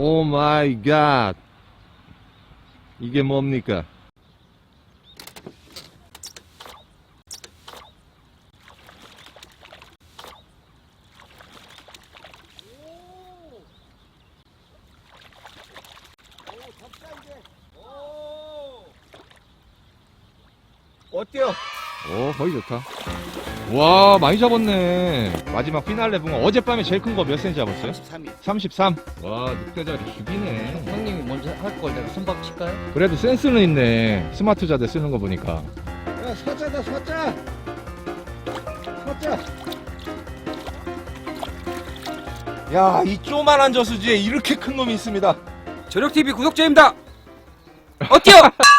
오 마이 갓. 이게 뭡니까? 어때요? 오, 거의 좋다. 와, 많이 잡았네. 마지막 피날레 붕어. 어젯밤에 제일 큰 거 몇 센치 잡았어요? 33일. 33. 와, 늑대자리 죽이네. 형님이 먼저 할 걸 내가 손박 칠까요? 그래도 센스는 있네. 스마트 자대 쓰는 거 보니까. 야, 서자다, 서자! 서자! 야, 이 조만한 저수지에 이렇게 큰 놈이 있습니다. 저력TV 구독자입니다! 어때요?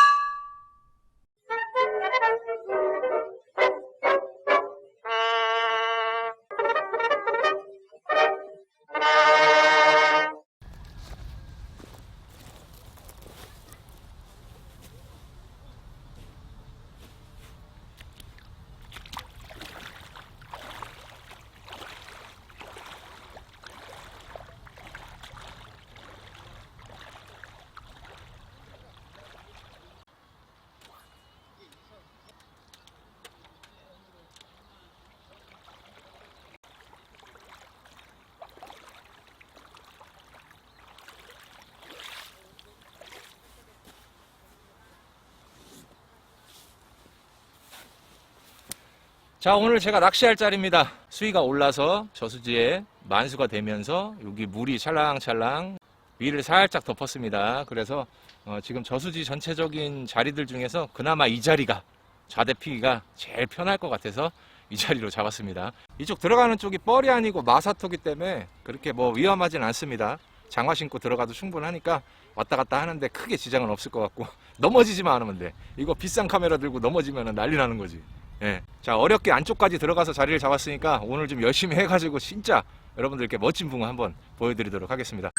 자 오늘 제가 낚시할 자리입니다. 수위가 올라서 저수지에 만수가 되면서 여기 물이 찰랑찰랑 위를 살짝 덮었습니다. 그래서 어, 지금 저수지 전체적인 자리들 중에서 그나마 이 자리가 좌대 피기가 제일 편할 것 같아서 이 자리로 잡았습니다. 이쪽 들어가는 쪽이 뻘이 아니고 마사토기 때문에 그렇게 뭐 위험하진 않습니다. 장화 신고 들어가도 충분하니까 왔다 갔다 하는데 크게 지장은 없을 것 같고 넘어지지만 않으면 돼. 이거 비싼 카메라 들고 넘어지면 난리 나는 거지 예. 자, 어렵게 안쪽까지 들어가서 자리를 잡았으니까 오늘 좀 열심히 해가지고 진짜 여러분들께 멋진 붕어 한번 보여드리도록 하겠습니다.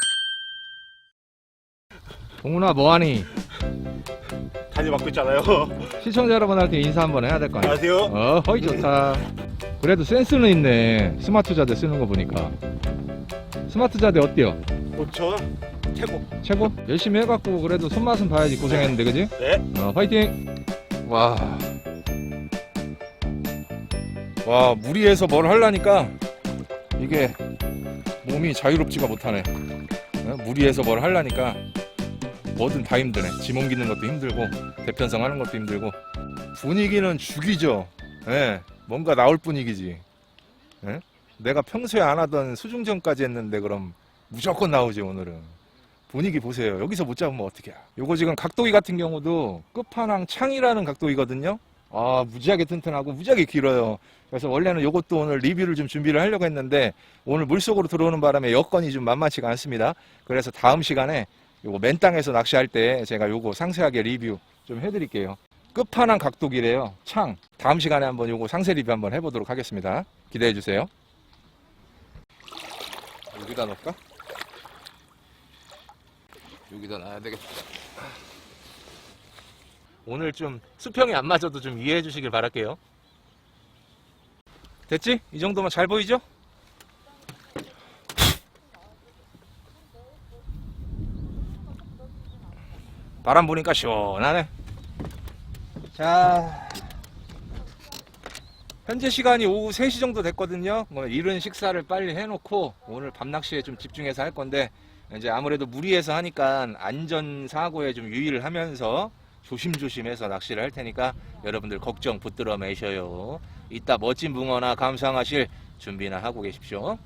동훈아, 뭐하니? 다리 맞고 있잖아요. 시청자 여러분한테 인사 한번 해야 될 거 아니야? 안녕하세요. 어, 허이 좋다. 그래도 센스는 있네. 스마트 자대 쓰는 거 보니까. 스마트 자대 어때요? 5천 최고. 최고? 열심히 해갖고 그래도 손맛은 봐야지 고생했는데, 그지? 네. 어, 화이팅! 와. 와, 무리해서 뭘 하려니까 이게 몸이 자유롭지가 못하네. 어? 무리해서 뭘 하려니까 뭐든 다 힘드네. 짐 옮기는 것도 힘들고, 대편성 하는 것도 힘들고. 분위기는 죽이죠. 예. 뭔가 나올 분위기지. 예? 내가 평소에 안 하던 수중전까지 했는데 그럼 무조건 나오지, 오늘은. 분위기 보세요. 여기서 못 잡으면 어떡해. 요거 지금 각도기 같은 경우도 끝판왕 창이라는 각도기거든요. 아, 무지하게 튼튼하고 무지하게 길어요. 그래서 원래는 요것도 오늘 리뷰를 좀 준비를 하려고 했는데 오늘 물속으로 들어오는 바람에 여건이 좀 만만치가 않습니다. 그래서 다음 시간에 요거 맨 땅에서 낚시할 때 제가 요거 상세하게 리뷰 좀 해드릴게요. 끝판왕 각도기래요. 창. 다음 시간에 한번 요거 상세 리뷰 한번 해보도록 하겠습니다. 기대해 주세요. 여기다 넣을까? 여기다 놔야 되겠다. 오늘 좀 수평이 안 맞아도 좀 이해해 주시길 바랄게요. 됐지? 이 정도면 잘 보이죠? 바람 보니까 시원하네. 자, 현재 시간이 오후 3시 정도 됐거든요. 뭐 이른 식사를 빨리 해놓고 오늘 밤낚시에 좀 집중해서 할 건데 이제 아무래도 무리해서 하니까 안전 사고에 좀 유의를 하면서 조심조심해서 낚시를 할 테니까 여러분들 걱정 붙들어 매셔요. 이따 멋진 붕어나 감상하실 준비나 하고 계십시오.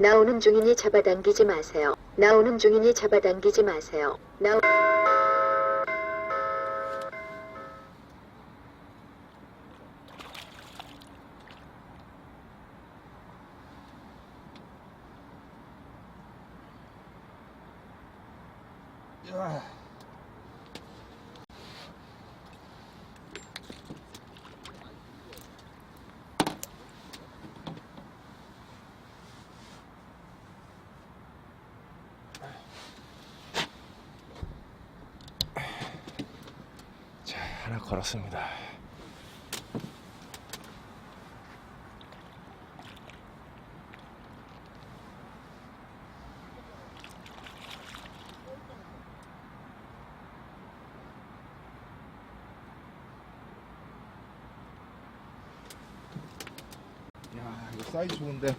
나오는 중이니 잡아당기지 마세요. 나오는 중이니 잡아당기지 마세요. 나 자, 하나 걸었습니다. 야, 이거 사이즈 좋은데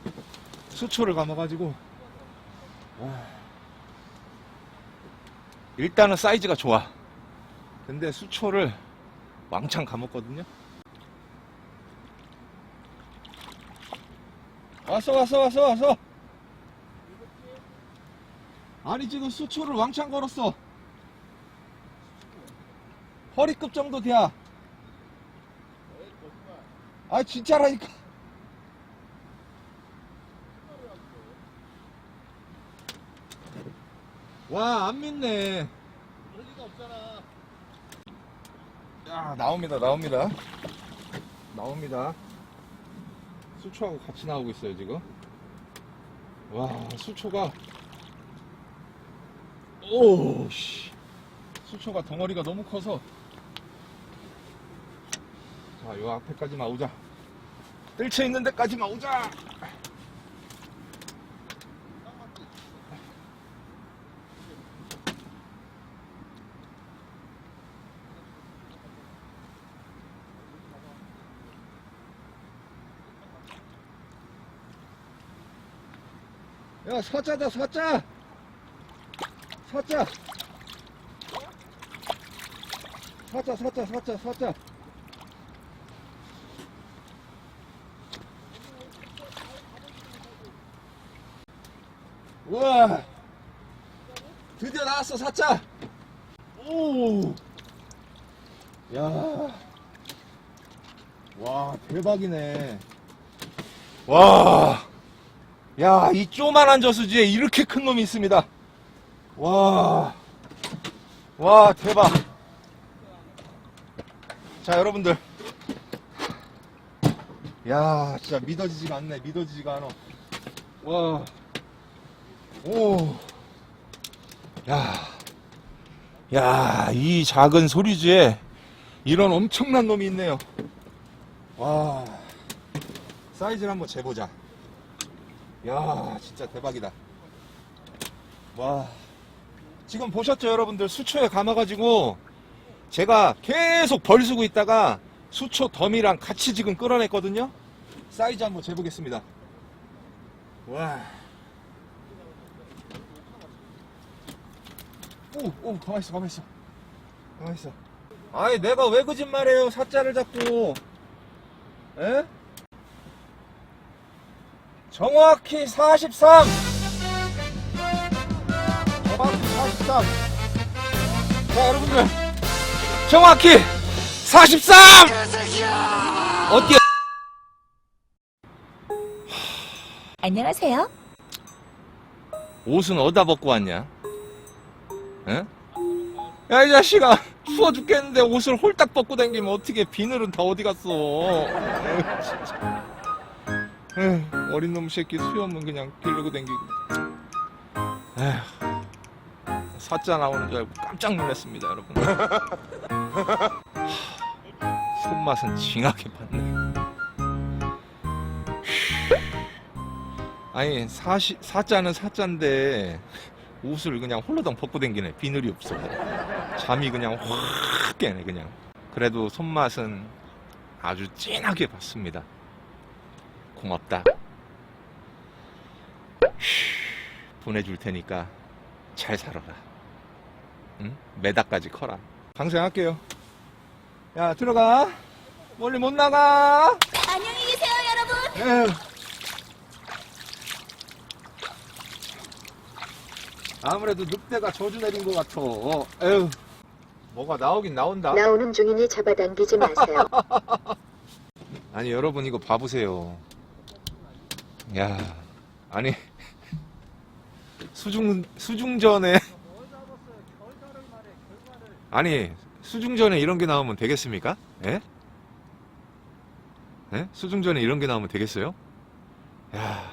수초를 감아가지고 와. 일단은 사이즈가 좋아. 근데 수초를 왕창 감았거든요. 왔어 왔어 왔어 왔어. 아니 지금 수초를 왕창 걸었어. 허리급 정도 돼야. 아 진짜라니까. 와 안 믿네. 야 나옵니다 나옵니다. 나옵니다. 수초하고 같이 나오고 있어요 지금. 와 수초가. 오 씨. 수초가 덩어리가 너무 커서. 자 요 앞에까지만 오자. 뜰채 있는 데까지만 오자 야 사자다 사자. 사자. 사자 사자 사자 사자. 우와. 드디어 나왔어 사자. 오야. 와 대박이네. 와 야, 이 쪼만한 저수지에 이렇게 큰 놈이 있습니다. 와, 와, 대박. 자, 여러분들. 야, 진짜 믿어지지가 않네. 믿어지지가 않아. 와, 오, 야, 야, 이 작은 소리지에 이런 엄청난 놈이 있네요. 와, 사이즈를 한번 재보자. 야 진짜 대박이다 와 지금 보셨죠 여러분들 수초에 감아가지고 제가 계속 벌 쓰고 있다가 수초 덤이랑 같이 지금 끌어냈거든요 사이즈 한번 재보겠습니다 와 오, 오, 가만있어, 가만있어. 가만있어. 아이, 내가 왜 거짓말해요, 사자를 잡고. 에? 정확히 43! 정확히 43! 자, 여러분들. 정확히 43! 어때요? 안녕하세요. 옷은 어디다 벗고 왔냐? 에? 야, 이 자식아. 추워 죽겠는데 옷을 홀딱 벗고 다니면 어떻게 비늘은 다 어디 갔어? 에휴, 어린 놈 새끼 수염은 그냥 다니고. 에휴. 사자 나오는 줄 알고 깜짝 놀랐습니다, 여러분. 하, 손맛은 징하게 봤네. 아니 사자는 사자인데 옷을 그냥 홀로당 벗고 댕기네 비늘이 없어 잠이 그냥 확 깨네 그냥 그래도 손맛은 아주 진하게 봤습니다 고맙다 휴, 보내줄 테니까 잘 살아라 응? 메다까지 커라 방생할게요 야 들어가 멀리 못 나가 안녕히 계세요, 여러분. 에휴. 아무래도 늑대가 저주 내린 것 같아. 어, 에휴. 뭐가 나오긴 나온다. 나오는 중이니 잡아당기지 마세요. 아니 여러분 이거 봐보세요. 야, 아니 수중 수중전에 아니 수중전에 이런 게 나오면 되겠습니까? 예? 예? 수중전에 이런 게 나오면 되겠어요? 야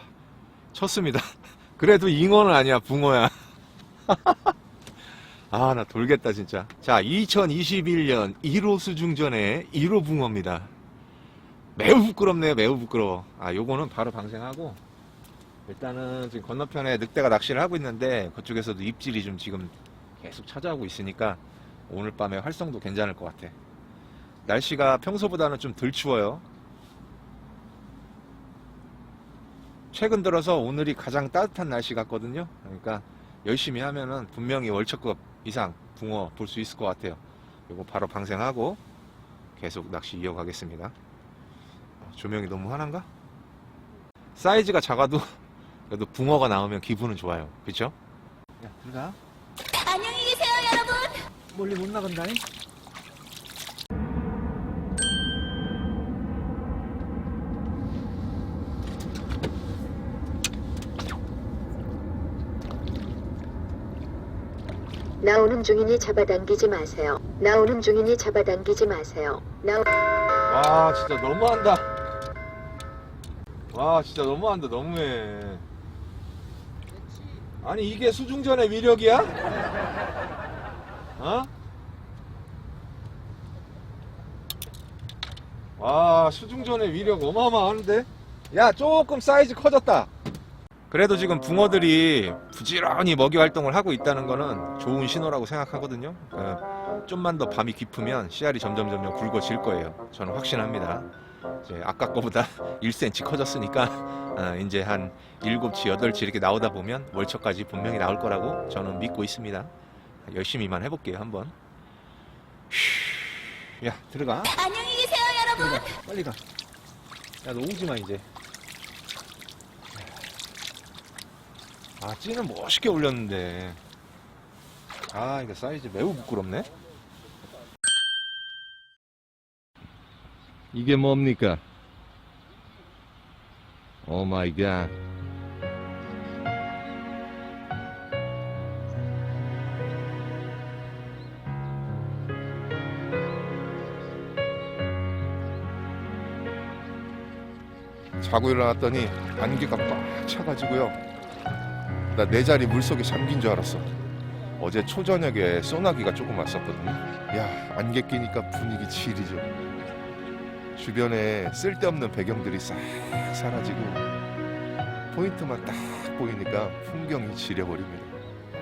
쳤습니다. 그래도 잉어는 아니야 붕어야. 아 나 돌겠다 진짜. 자 2021년 1호 수중전의 1호 붕어입니다. 매우 부끄럽네요 매우 부끄러워. 아 요거는 바로 방생하고 일단은 지금 건너편에 늑대가 낚시를 하고 있는데 그쪽에서도 입질이 좀 지금 계속 찾아오고 있으니까 오늘 밤에 활성도 괜찮을 것 같아. 날씨가 평소보다는 좀 덜 추워요. 최근 들어서 오늘이 가장 따뜻한 날씨 같거든요. 그러니까 열심히 하면은 분명히 월척급 이상 붕어 볼 수 있을 것 같아요. 이거 바로 방생하고 계속 낚시 이어가겠습니다. 어, 조명이 너무 환한가? 사이즈가 작아도 그래도 붕어가 나오면 기분은 좋아요. 그쵸? 야, 들어가. 안녕히 계세요, 여러분. 멀리 못 나간다니? 나오는 중이니 잡아당기지 마세요. 나오는 중이니 잡아당기지 마세요. 나와 진짜 너무한다 와 진짜 너무한다 너무해 아니 이게 수중전의 위력이야? 어? 와 수중전의 위력 어마어마한데? 야 조금 사이즈 커졌다 그래도 지금 붕어들이 부지런히 먹이 활동을 하고 있다는 거는 좋은 신호라고 생각하거든요 어, 좀만 더 밤이 깊으면 씨알이 점점 점점 굵어질 거예요. 저는 확신합니다. 이제 아까 거보다 1cm 커졌으니까 어, 이제 한 7치, 8치 이렇게 나오다 보면 월척까지 분명히 나올 거라고 저는 믿고 있습니다. 열심히만 해볼게요 한번. 휴, 야 들어가. 안녕히 계세요, 여러분. 빨리 가. 야 너 오지 마 이제. 아 찌는 멋있게 올렸는데. 아 이거 사이즈 매우 부끄럽네. 이게 뭡니까? 오 마이 갓. 자고 일어났더니 안개가 꽉 차가지고요. 나 내 자리 물속에 잠긴 줄 알았어. 어제 초저녁에 소나기가 조금 왔었거든요. 야, 안개 끼니까 분위기 지리죠. 주변에 쓸데없는 배경들이 싹 사라지고 포인트만 딱 보이니까 풍경이 지려버립니다.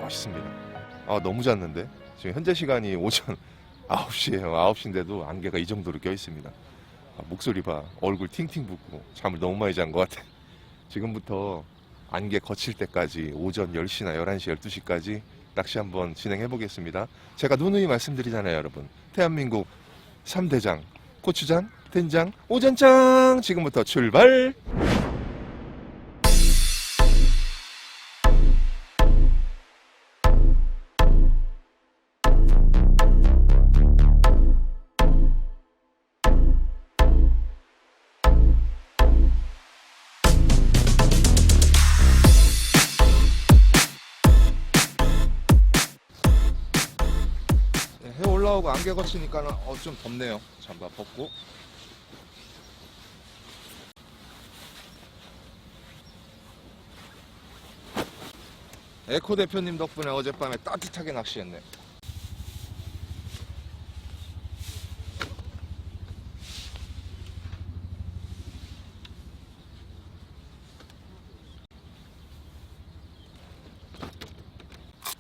멋있습니다. 아, 너무 잤는데? 지금 현재 시간이 오전 9시예요. 9시인데도 안개가 이 정도로 껴 있습니다. 아, 목소리 봐. 얼굴 팅팅 붓고 잠을 너무 많이 잔 것 같아. 지금부터 안개 거칠 때까지 오전 10시나 11시, 12시까지 낚시 한번 진행해 보겠습니다. 제가 누누이 말씀드리잖아요, 여러분. 대한민국 3대장, 고추장, 된장, 오전장! 지금부터 출발! 네, 해 올라오고 안개 거치니까는 어, 좀 덥네요. 잠바 벗고. 에코 대표님 덕분에 어젯밤에 따뜻하게 낚시했네.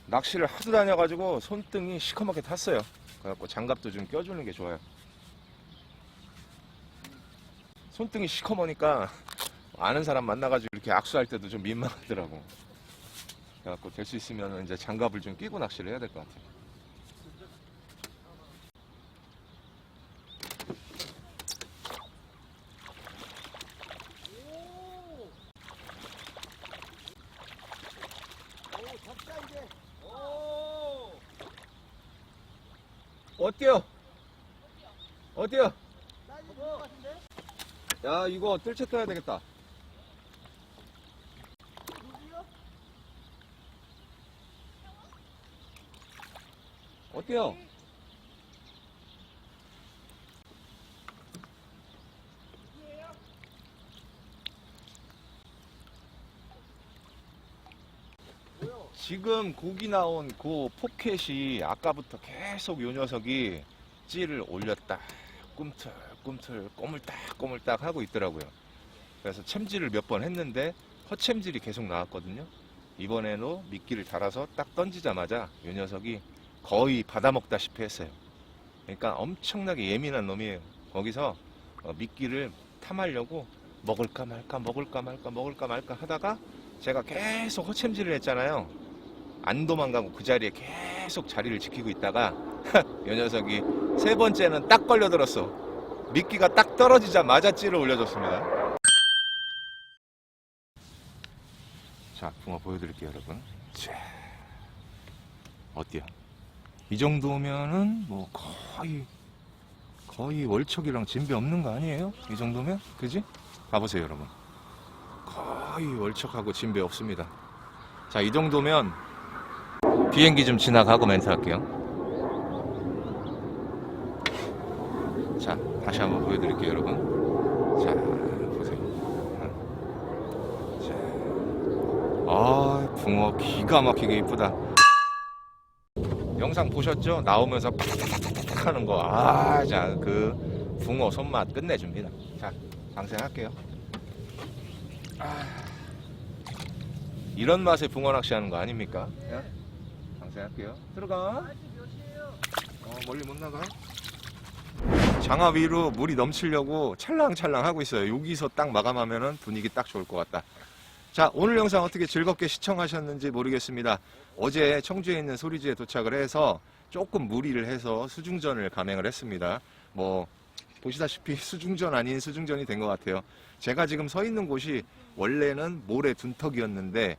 낚시를 하도 다녀가지고 손등이 시커멓게 탔어요. 그래갖고 장갑도 좀 껴주는 게 좋아요. 손등이 시커머니까 아는 사람 만나가지고 이렇게 악수할 때도 좀 민망하더라고. 그래갖고 될 수 있으면 이제 장갑을 좀 끼고 낚시를 해야 될 것 같아요. 어때요? 어때요? 야 이거 뜰채 떠야 되겠다. 어때요? 지금 고기 나온 그 포켓이 아까부터 계속 요 녀석이 찌를 올렸다. 꿈틀꿈틀 꼬물딱 꼬물딱 하고 있더라고요. 그래서 챔질을 몇 번 했는데 허챔질이 계속 나왔거든요. 이번에도 미끼를 달아서 딱 던지자마자 요 녀석이 거의 받아먹다시피 했어요 그러니까 엄청나게 예민한 놈이에요 거기서 어, 미끼를 탐하려고 먹을까 말까 먹을까 말까 먹을까 말까 하다가 제가 계속 허챔질을 했잖아요 안 도망가고 그 자리에 계속 자리를 지키고 있다가 요 녀석이 세 번째는 딱 걸려들었어. 미끼가 딱 떨어지자마자 찌를 올려줬습니다. 자, 붕어 보여드릴게요, 여러분. 자, 어때요? 이 정도면은 뭐 거의 거의 월척이랑 진배 없는 거 아니에요? 이 정도면? 그지? 가보세요, 여러분. 거의 월척하고 진배 없습니다. 자, 이 정도면 비행기 좀 지나가고 멘트 할게요. 자, 다시 한번 보여드릴게요, 여러분. 자, 보세요. 자, 아, 붕어 기가 막히게 이쁘다. 영상 보셨죠? 나오면서 팍팍팍팍 하는 거. 아, 자, 그 붕어 손맛 끝내줍니다. 자, 방생할게요. 아, 이런 맛에 붕어 낚시하는 거 아닙니까? 예? 방생할게요. 들어가. 어, 멀리 못 나가. 장화 위로 물이 넘치려고 찰랑찰랑 하고 있어요. 여기서 딱 마감하면은 분위기 딱 좋을 것 같다. 자, 오늘 영상 어떻게 즐겁게 시청하셨는지 모르겠습니다. 어제 청주에 있는 소리지에 도착을 해서 조금 무리를 해서 수중전을 감행을 했습니다. 뭐, 보시다시피 수중전 아닌 수중전이 된 것 같아요. 제가 지금 서 있는 곳이 원래는 모래 둔턱이었는데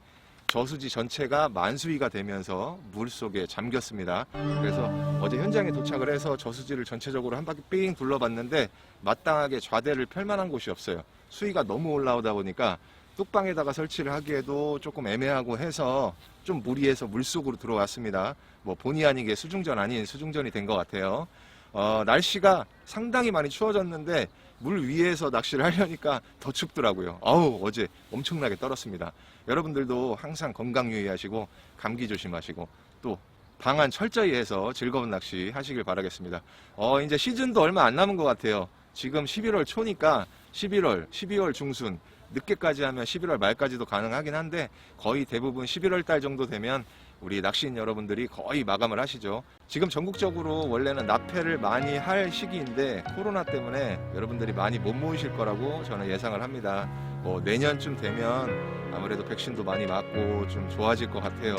저수지 전체가 만수위가 되면서 물 속에 잠겼습니다. 그래서 어제 현장에 도착을 해서 저수지를 전체적으로 한 바퀴 삥 둘러봤는데 마땅하게 좌대를 펼 만한 곳이 없어요. 수위가 너무 올라오다 보니까 뚝방에다가 설치를 하기에도 조금 애매하고 해서 좀 무리해서 물속으로 들어왔습니다. 뭐 본의 아니게 수중전 아닌 수중전이 된 것 같아요. 어, 날씨가 상당히 많이 추워졌는데 물 위에서 낚시를 하려니까 더 춥더라고요. 아우 어제 엄청나게 떨었습니다. 여러분들도 항상 건강 유의하시고 감기 조심하시고 또 방안 철저히 해서 즐거운 낚시 하시길 바라겠습니다. 어 이제 시즌도 얼마 안 남은 것 같아요. 지금 11월 초니까 11월, 12월 중순 늦게까지 하면 11월 말까지도 가능하긴 한데 거의 대부분 11월 달 정도 되면 우리 낚시인 여러분들이 거의 마감을 하시죠. 지금 전국적으로 원래는 납회를 많이 할 시기인데 코로나 때문에 여러분들이 많이 못 모이실 거라고 저는 예상을 합니다. 뭐 내년쯤 되면 아무래도 백신도 많이 맞고 좀 좋아질 것 같아요.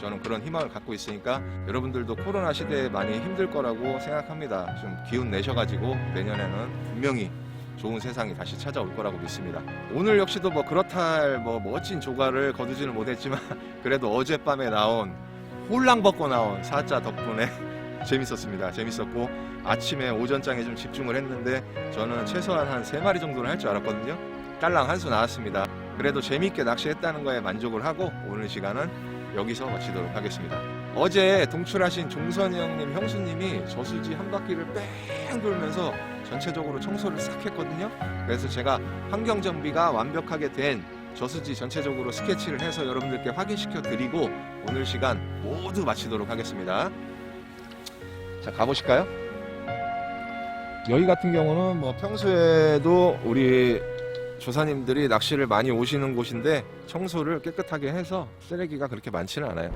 저는 그런 희망을 갖고 있으니까 여러분들도 코로나 시대에 많이 힘들 거라고 생각합니다. 좀 기운 내셔가지고 내년에는 분명히 좋은 세상이 다시 찾아올 거라고 믿습니다. 오늘 역시도 뭐 그렇다 할뭐 멋진 조과를 거두지는 못했지만 그래도 어젯밤에 나온 홀랑 벗고 나온 사자 덕분에 재밌었습니다. 재밌었고 아침에 오전장에 좀 집중을 했는데 저는 최소한 한 세 마리 정도는 할 줄 알았거든요. 딸랑 한 수 나왔습니다. 그래도 재밌게 낚시했다는 거에 만족을 하고 오늘 시간은 여기서 마치도록 하겠습니다. 어제 동출하신 종선이 형님, 형수님이 저수지 한 바퀴를 뺑 돌면서 전체적으로 청소를 싹 했거든요. 그래서 제가 환경 정비가 완벽하게 된 저수지 전체적으로 스케치를 해서 여러분들께 확인시켜 드리고 오늘 시간 모두 마치도록 하겠습니다. 자, 가보실까요? 여기 같은 경우는 뭐 평소에도 우리 조사님들이 낚시를 많이 오시는 곳인데 청소를 깨끗하게 해서 쓰레기가 그렇게 많지는 않아요.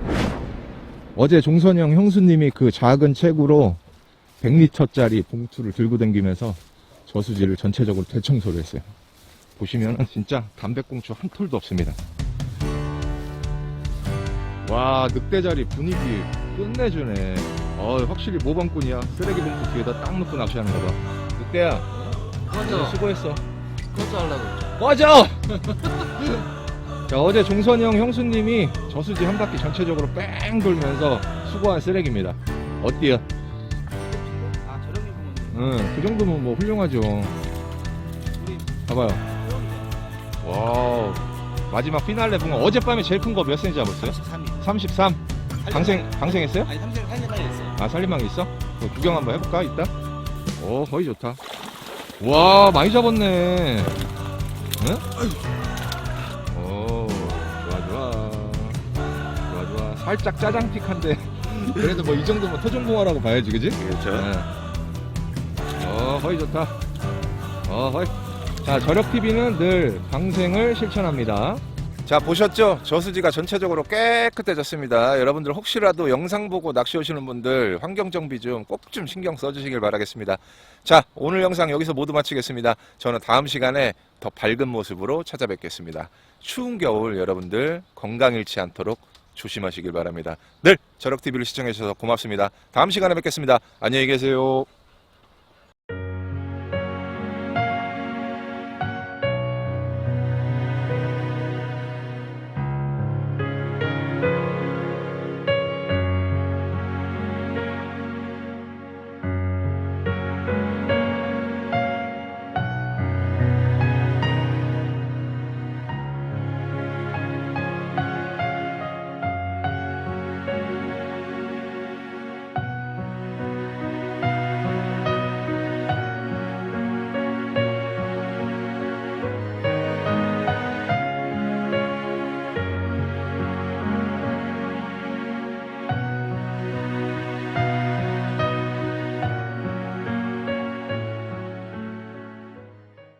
어제 종선형 형수님이 그 작은 책으로 100리터짜리 봉투를 들고 다니면서 저수지를 전체적으로 대청소를 했어요. 보시면은 진짜 담배꽁초 한 톨도 없습니다. 와 늑대자리 분위기 끝내주네. 어 확실히 모범꾼이야. 쓰레기 봉투 뒤에다 딱 놓고 낚시하는 거 봐. 늑대야 꺼져. 수고했어. 꺼져 하려고. 꺼져! 자, 어제 종선형 형수님이 저수지 한 바퀴 전체적으로 뺑 돌면서 수거한 쓰레기입니다. 어때요? 응, 그 정도면 뭐 훌륭하죠. 봐봐요. 와우. 마지막 피날레 붕어. 어젯밤에 제일 큰 거몇 cm 잡았어요? 33이. 33? 방생, 방생했어요? 아니, 3생 살려봐야 했어요. 아, 살림망 있어? 그거 구경 한번 해볼까, 이따? 오, 거의 좋다. 와, 많이 잡았네. 응? 오, 좋아, 좋아. 좋아, 좋아. 살짝 짜장틱한데 그래도 뭐 이 정도면 토종붕어라고 봐야지 그지? 그렇죠. 네. 어 허이 좋다. 어 허이. 자 저력TV는 늘 방생을 실천합니다. 자 보셨죠? 저수지가 전체적으로 깨끗해졌습니다. 여러분들 혹시라도 영상 보고 낚시 오시는 분들 환경 정비 좀 꼭 좀 신경 써주시길 바라겠습니다. 자 오늘 영상 여기서 모두 마치겠습니다. 저는 다음 시간에 더 밝은 모습으로 찾아뵙겠습니다. 추운 겨울 여러분들 건강 잃지 않도록 조심하시길 바랍니다. 늘 저력TV를 시청해주셔서 고맙습니다. 다음 시간에 뵙겠습니다. 안녕히 계세요 you